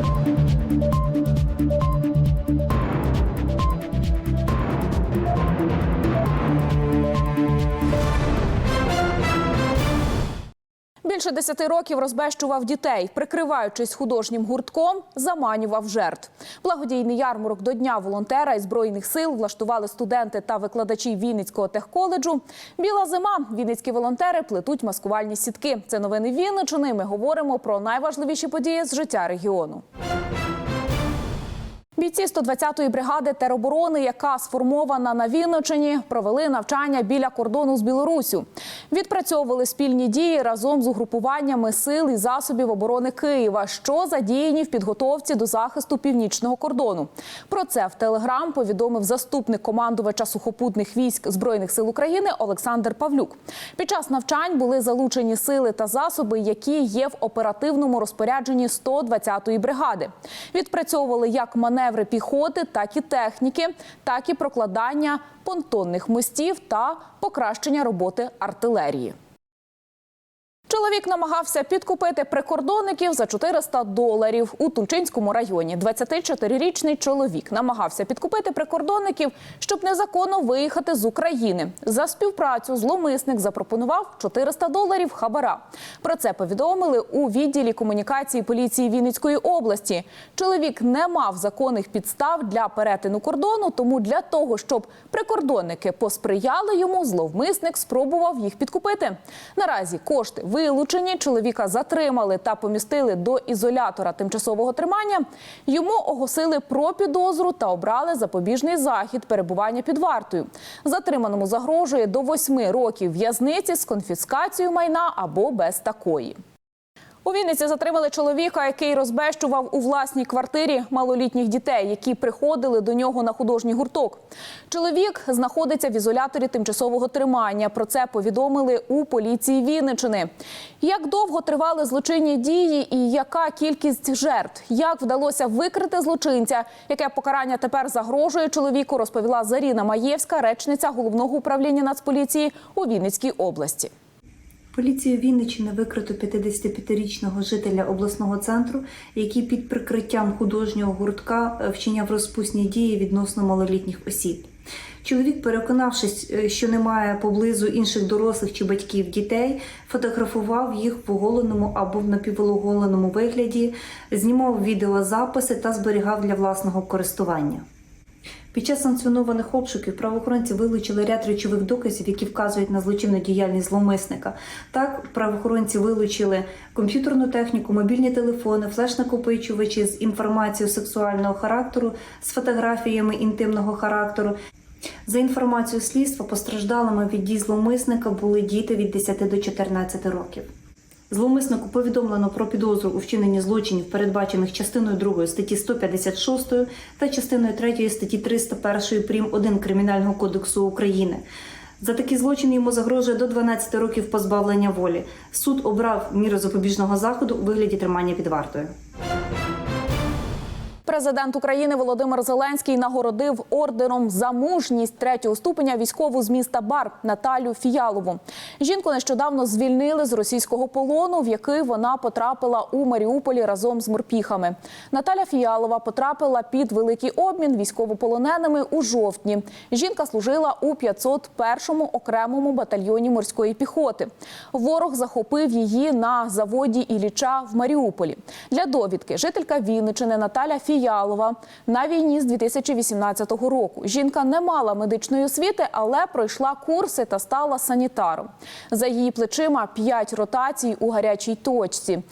Thank you. Більше десяти років розбещував дітей, прикриваючись художнім гуртком, заманював жертв. Благодійний ярмарок до Дня волонтера і збройних сил влаштували студенти та викладачі Вінницького техколеджу. Біла зима. Вінницькі волонтери плетуть маскувальні сітки. Це новини Вінничини. Ми говоримо про найважливіші події з життя регіону. Бійці 120-ї бригади тероборони, яка сформована на Вінничині, провели навчання біля кордону з Білоруссю. Відпрацьовували спільні дії разом з угрупуваннями сил і засобів оборони Києва, що задіяні в підготовці до захисту північного кордону. Про це в Телеграм повідомив заступник командувача сухопутних військ збройних сил України Олександр Павлюк. Під час навчань були залучені сили та засоби, які є в оперативному розпорядженні 120-ї бригади. Відпрацьовували як маневри піхоти, так і техніки, так і прокладання понтонних мостів та покращення роботи артилерії. Чоловік намагався підкупити прикордонників за 400 доларів у Тульчинському районі. 24-річний чоловік намагався підкупити прикордонників, щоб незаконно виїхати з України. За співпрацю зловмисник запропонував 400 доларів хабара. Про це повідомили у відділі комунікації поліції Вінницької області. Чоловік не мав законних підстав для перетину кордону, тому для того, щоб прикордонники посприяли йому, зловмисник спробував їх підкупити. Наразі кошти вилучені, чоловіка затримали та помістили до ізолятора тимчасового тримання. Йому оголосили про підозру та обрали запобіжний захід перебування під вартою. Затриманому загрожує до восьми років в'язниці з конфіскацією майна або без такої. У Вінниці затримали чоловіка, який розбещував у власній квартирі малолітніх дітей, які приходили до нього на художній гурток. Чоловік знаходиться в ізоляторі тимчасового тримання. Про це повідомили у поліції Вінничини. Як довго тривали злочинні дії і яка кількість жертв? Як вдалося викрити злочинця? Яке покарання тепер загрожує чоловіку? Розповіла Заріна Маєвська, речниця головного управління Нацполіції у Вінницькій області. Поліцією Вінниччини викрито 55-річного жителя обласного центру, який під прикриттям художнього гуртка е, вчиняв розпусні дії відносно малолітніх осіб. Чоловік, переконавшись, е, що немає поблизу інших дорослих чи батьків дітей, фотографував їх в оголеному або в напівоголеному вигляді, знімав відеозаписи та зберігав для власного користування. Під час санкціонованих обшуків правоохоронці вилучили ряд речових доказів, які вказують на злочинну діяльність зловмисника. Так, правоохоронці вилучили комп'ютерну техніку, мобільні телефони, флеш-накопичувачі з інформацією сексуального характеру, з фотографіями інтимного характеру. За інформацією слідства, постраждалими від дій зловмисника були діти від 10 до 14 років. Зловмиснику повідомлено про підозру у вчиненні злочинів, передбачених частиною 2 статті 156 та частиною 3 статті 301 прим. 1 Кримінального кодексу України. За такі злочини йому загрожує до 12 років позбавлення волі. Суд обрав міру запобіжного заходу у вигляді тримання під вартою. Президент України Володимир Зеленський нагородив орденом за мужність третього ступеня військову з міста Бар Наталю Фіялову. Жінку нещодавно звільнили з російського полону, в який вона потрапила у Маріуполі разом з морпіхами. Наталя Фіялова потрапила під великий обмін військовополоненими у жовтні. Жінка служила у 501-му окремому батальйоні морської піхоти. Ворог захопив її на заводі Ілліча в Маріуполі. Для довідки жителька Вінничини Наталя Фіялова на війні з 2018 року. Жінка не мала медичної освіти, але пройшла курси та стала санітаром. За її плечима 5 ротацій у гарячій точці.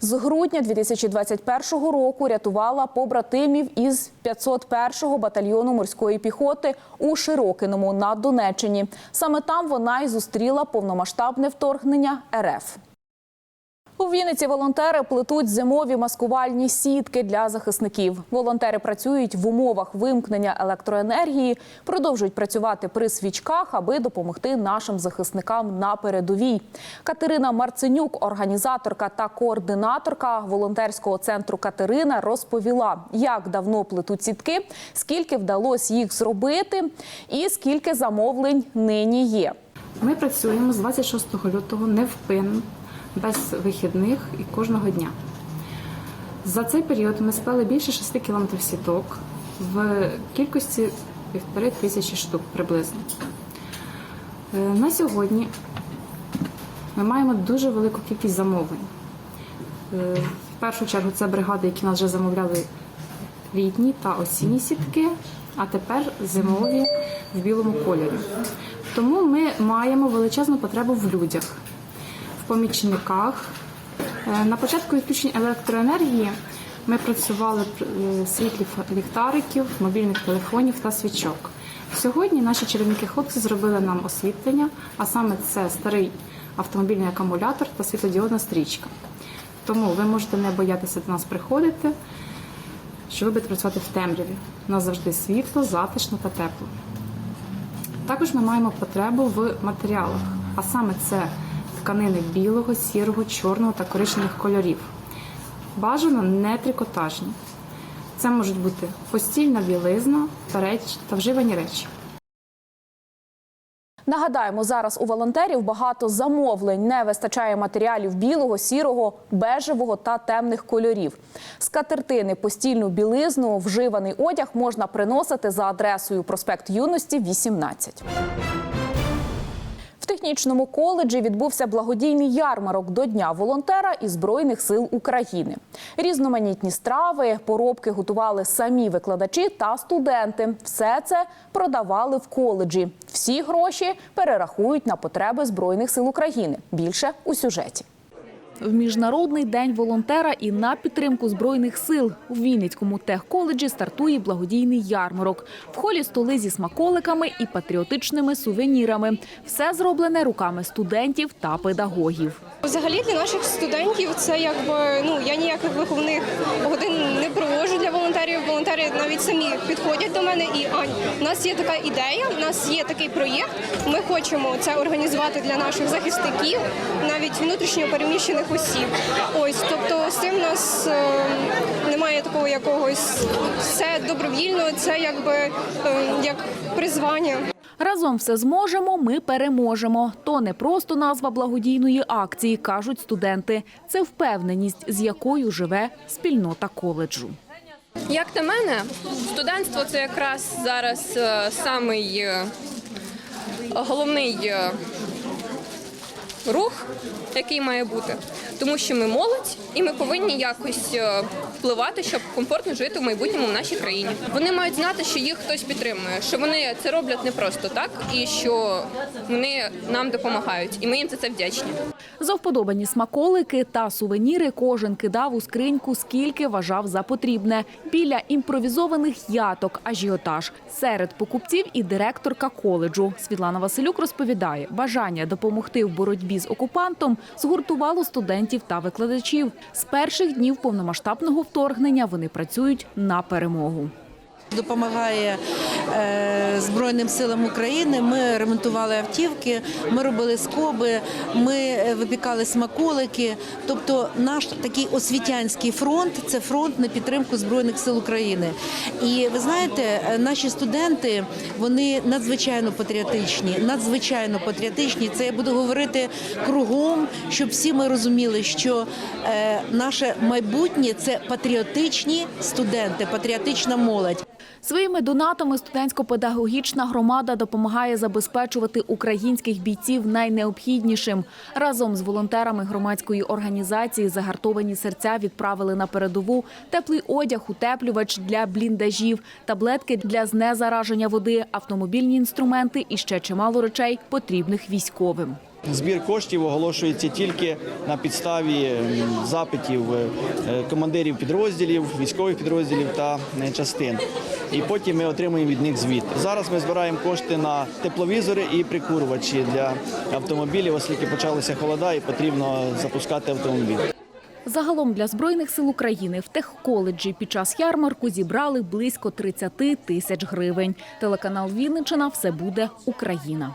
З грудня 2021 року рятувала побратимів із 501-го батальйону морської піхоти у Широкиному на Донеччині. Саме там вона й зустріла повномасштабне вторгнення РФ. У Вінниці волонтери плетуть зимові маскувальні сітки для захисників. Волонтери працюють в умовах вимкнення електроенергії, продовжують працювати при свічках, аби допомогти нашим захисникам на передовій. Катерина Марценюк, організаторка та координаторка волонтерського центру Катерина, розповіла, як давно плетуть сітки, скільки вдалося їх зробити, і скільки замовлень нині є. Ми працюємо з 26 лютого невпинно, без вихідних і кожного дня. За цей період ми сплели більше 6 кілометрів сіток в кількості півтори тисячі штук приблизно. Е, На сьогодні ми маємо дуже велику кількість замовлень. Е, В першу чергу це бригади, які нас вже замовляли літні та осінні сітки, а тепер зимові в білому кольорі. Тому ми маємо величезну потребу в людях, в помічниках. Е, На початку відключень електроенергії ми працювали е, світлі ліхтариків, мобільних телефонів та свічок. Сьогодні наші чарівники хлопці зробили нам освітлення, а саме це старий автомобільний акумулятор та світлодіодна стрічка. Тому ви можете не боятися до нас приходити, що ви працювати в темряві. У нас завжди світло, затишно та тепло. Також ми маємо потребу в матеріалах, а саме це тканини білого, сірого, чорного та коричневих кольорів. Бажано не трикотажні. Це можуть бути постільна білизна та, реч... та вживані речі. Нагадаємо, зараз у волонтерів багато замовлень. Не вистачає матеріалів білого, сірого, бежевого та темних кольорів. Скатертини, постільну білизну, вживаний одяг можна приносити за адресою проспект Юності, 18. В технічному коледжі відбувся благодійний ярмарок до Дня волонтера і Збройних сил України. Різноманітні страви, поробки готували самі викладачі та студенти. Все це продавали в коледжі. Всі гроші перерахують на потреби Збройних сил України. Більше у сюжеті. В міжнародний день волонтера і на підтримку збройних сил у Вінницькому техколеджі стартує благодійний ярмарок. В холі столи зі смаколиками і патріотичними сувенірами. Все зроблене руками студентів та педагогів. Взагалі для наших студентів це якби ну я ніяких виховних годин не проводжу для волонтерів. Волонтери навіть самі підходять до мене і Ань, у нас є така ідея, у нас є такий проєкт. Ми хочемо це організувати для наших захисників, навіть внутрішньо переміщених осіб. Ось тобто з цим нас е, немає такого якогось все добровільно. Це якби е, як призвання. Разом все зможемо, ми переможемо. То не просто назва благодійної акції, кажуть студенти. Це впевненість, з якою живе спільнота коледжу. Як на мене, студентство це якраз зараз е, самий головний рух, який має бути. Тому що ми молодь, і ми повинні якось е, впливати, щоб комфортно жити в майбутньому в нашій країні. Вони мають знати, що їх хтось підтримує, що вони це роблять не просто так, і що вони нам допомагають, і ми їм за це вдячні. За вподобані смаколики та сувеніри кожен кидав у скриньку, скільки вважав за потрібне. Біля імпровізованих яток ажіотаж. Серед покупців і директорка коледжу. Світлана Василюк розповідає, бажання допомогти в боротьбі з окупантом згуртувало студентів та викладачів. З перших днів повномасштабного вторгнення вони працюють на перемогу. Допомагає е, Збройним силам України. Ми ремонтували автівки, ми робили скоби, ми е, випікали смаколики. Тобто, наш такий освітянський фронт це фронт на підтримку Збройних сил України. І ви знаєте, е, наші студенти вони надзвичайно патріотичні, надзвичайно патріотичні. Це я буду говорити кругом, щоб всі ми розуміли, що наше майбутнє це патріотичні студенти, патріотична молодь. Своїми донатами студентсько-педагогічна громада допомагає забезпечувати українських бійців найнеобхіднішим. Разом з волонтерами громадської організації загартовані серця відправили на передову теплий одяг, утеплювач для бліндажів, таблетки для знезараження води, автомобільні інструменти і ще чимало речей, потрібних військовим. Збір коштів оголошується тільки на підставі запитів е, командирів підрозділів, військових підрозділів та е, частин. І потім ми отримуємо від них звіт. Зараз ми збираємо кошти на тепловізори і прикурювачі для автомобілів, оскільки почалися холода і потрібно запускати автомобіль. Загалом для збройних сил України в техколеджі під час ярмарку зібрали близько 30 тисяч гривень. Телеканал Вінничина все буде Україна.